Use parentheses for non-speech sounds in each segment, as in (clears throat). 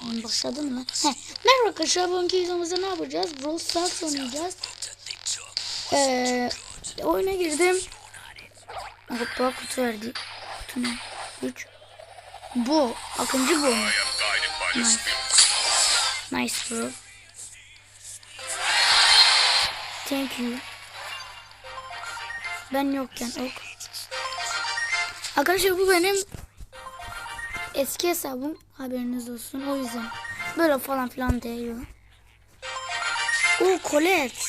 Hmm, Başladı mı? Heh. Merhaba arkadaşlar bugünkü videomuzda ne yapacağız? Brawl Stars oynayacağız. Ee, oyuna girdim. Hoppa kutu verdi. Kutu ne? 3. Bu. Akıncı bu? Nice. Nice bro. Thank you. Ben yokken ok. Arkadaşlar bu benim eski hesabım haberiniz olsun o yüzden böyle falan filan değiyor. O Colette.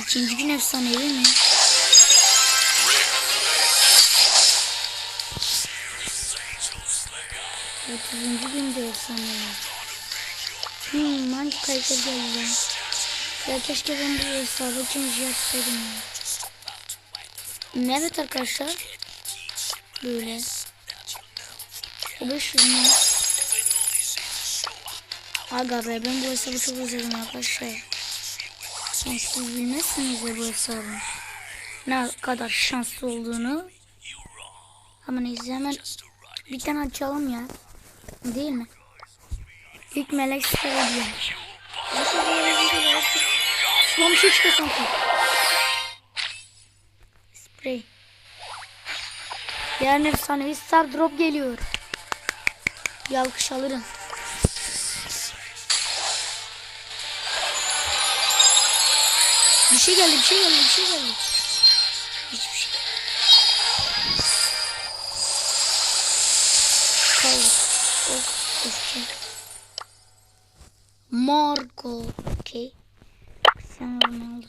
İkinci gün efsanevi mi? Otuzuncu gün de efsanevi. Hmm, hangi karakter geldi? Ya keşke ben bu hesabı ikinci yapsaydım ya. Evet arkadaşlar. Böyle. O 500 mü? Aga be ben bu hesabı çok özledim arkadaşlar. Yani siz bilmezsiniz ya bu hesabın. Ne kadar şanslı olduğunu. Ama neyse hemen bir tane açalım ya. Değil mi? İlk melek sıfır ediyor. Lan bir şey çıktı sanki. Sprey. Yarın efsanevi star drop geliyor. Bir alırım. Bir şey geldi, bir şey geldi, bir şey geldi. Hiçbir şey. Kavuk. Ok, kuşçu. Marco. Okey. Sen Ronaldo.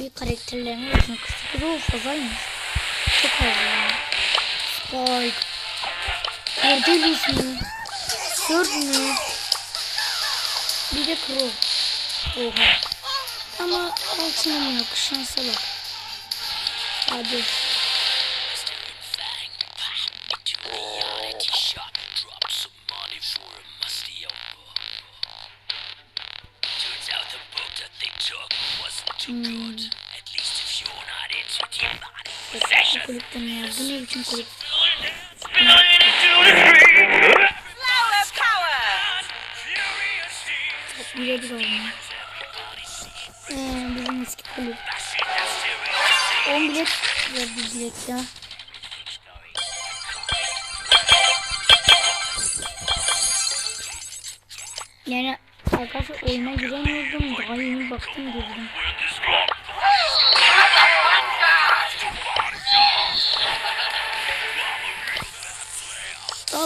Büyük karakterlerine bakın. Kısa o fazlaymış. Çok fazla ya. Spike. Cordelius mu? Surge mu? Bir de Crow. Oha. Ama altınım yok. Şansa bak. Hadi. Reality Possession. kulüpten ya. Bu ne biçim kulüp? Birebir olmuyor. Ee, bizim eski kulüp. 10 bilet verdi bilet ya. Yani arkadaşlar oyuna giremiyordum. Daha yeni baktım girdim.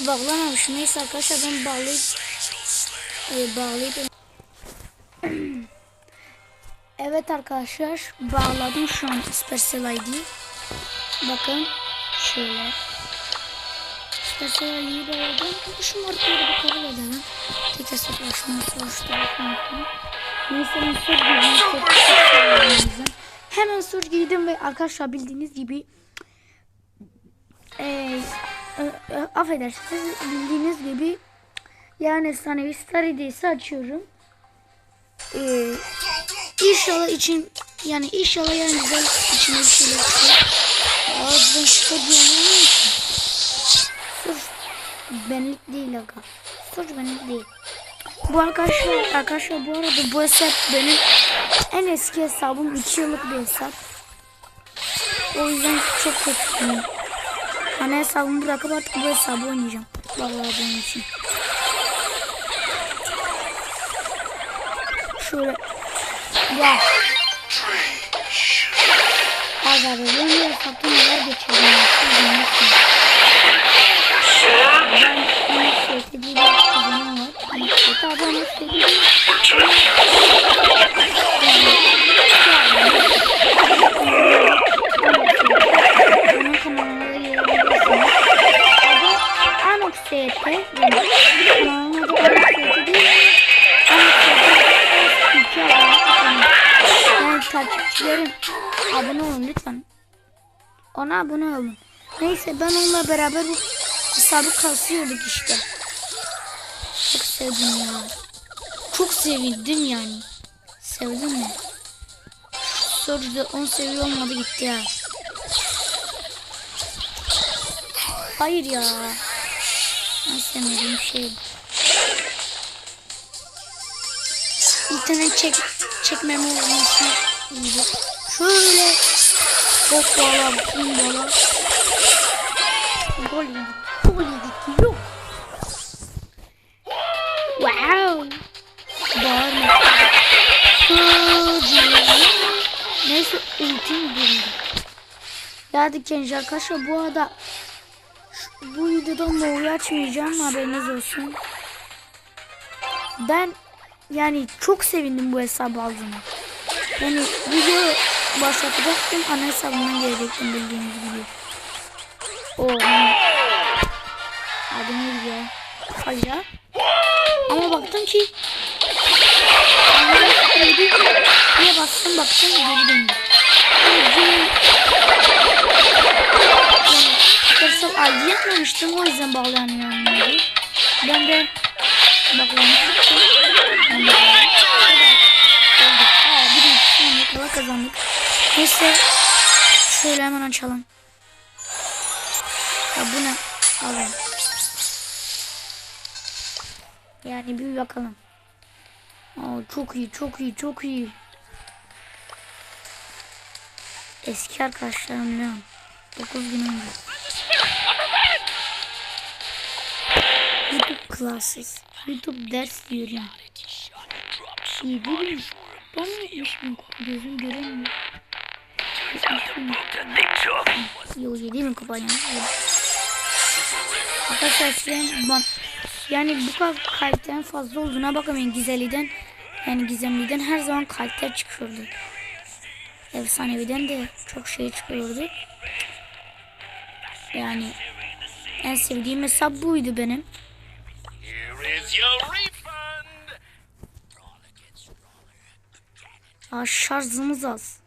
Daha bağlamamış. Neyse arkadaşlar ben bağlayıp e, bağlayıp (clears throat) Evet arkadaşlar bağladım şu an Supercell ID. Bakın şöyle. Supercell ID'yi bağladım. Şu markaları bir kabul edelim. Tek hesaplaşması oluşturalım. Neyse ben sur giydim. Hemen sur giydim ve arkadaşlar bildiğiniz gibi eee e, e, affedersiniz bildiğiniz gibi yani efsanevi star hediyesi açıyorum. Ee, inşallah için yani inşallah yani güzel içine bir şeyler çıkıyor. Aa ben benlik değil aga. Sırf benlik değil. Bu arkadaşlar arkadaşlar bu arada bu hesap benim en eski hesabım 2 yıllık bir hesap. O yüzden çok kötüyüm. Hani hesabımı bırakıp artık bu hesabı oynayacağım. Vallahi benim için. Şöyle. Ya. Aga be ben de hesapta neler geçirdim. Ben en sevdiğim bir kızım var. Ama adam istediğim. Onun Anox ST. Kanalın takipçilerim abone olun lütfen. Ona abone olun. Neyse ben onunla beraber bu hesabı kasıyorduk işte. Çok sevdim ya. Çok sevindim yani. Sevdim mi? Soruda 10 seviye olmadı gitti ya. hayır ya. Ben şey. İnternet çek çekmeme olması iyiydi. Şöyle hoppala bumbala. Gol yedik. Gol yedik. Yok. Wow. Bağırma. Neyse ultim durdu. Ya hadi Kenji arkadaşlar bu arada bu videoda Mo'yu açmayacağım haberiniz olsun. Ben yani çok sevindim bu hesabı aldığıma. Yani video başlatacaktım ana hesabımdan gelecektim bildiğiniz gibi. O adı neydi ya? Kaya. Ama baktım ki? Diye bastım baktım geri döndü. Arkadaşlar acı yapmamıştım o yüzden bağlanıyorum. Ben de bağlamıştım. Ben de oldu. Aa kazandık. Neyse şöyle hemen açalım. Ya bu ne? Alalım. Yani bir bakalım. Aa, çok iyi, çok iyi, çok iyi. Eski arkadaşlarım biliyorum. 9 gün önce. YouTube classes. YouTube ders diyor yani. İyi değil mi? Ben mi yapmışım? Gözüm göremiyor. Yo iyi değil mi kafayla? Arkadaşlar eskiden bak yani bu kadar karakterin fazla olduğuna bakamayın Gizeli'den yani Gizemli'den her zaman karakter çıkıyordu. Efsanevi'den de çok şey çıkıyordu. Yani en sevdiğim hesap buydu benim. Aa, şarjımız az.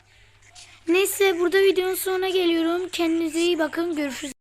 Neyse burada videonun sonuna geliyorum. Kendinize iyi bakın. Görüşürüz.